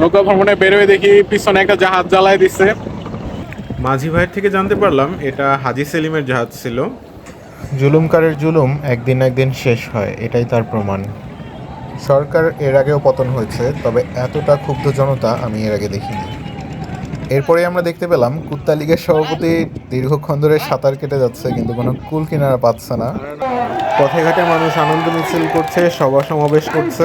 নৌকা ভ্রমণে বেরোয় দেখি পিছনে একটা জাহাজ জ্বালায় দিচ্ছে মাঝি ভাইয়ের থেকে জানতে পারলাম এটা হাজি সেলিমের জাহাজ ছিল। জুলুমকারের জুলুম একদিন একদিন শেষ হয় এটাই তার প্রমাণ। সরকার এর আগেও পতন হয়েছে তবে এতটা ক্ষুব্ধ জনতা আমি এর আগে দেখিনি। এরপরে আমরা দেখতে পেলাম কুত্তা লীগের সভাপতি দীর্ঘক্ষণ ধরে সাঁতার কেটে যাচ্ছে কিন্তু কোনো কুল কিনারা পাচ্ছে না। পথে ঘাটে মানুষ আনন্দ মিছিল করছে সভা সমাবেশ করছে।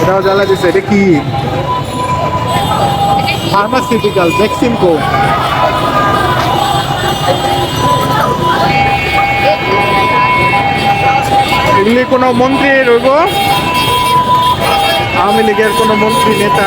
এটাও জ্বালা দিচ্ছে এটা কি? ফার্মাসিউটিক্যাল ভ্যাকসিনকো এগুলি কোনো মন্ত্রী রইব? আওয়ামী লীগের কোনো মন্ত্রী নেতা?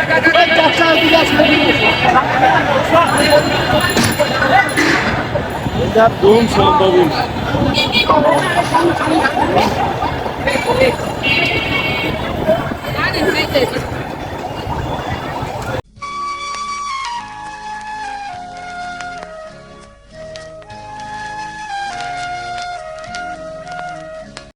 Thank you.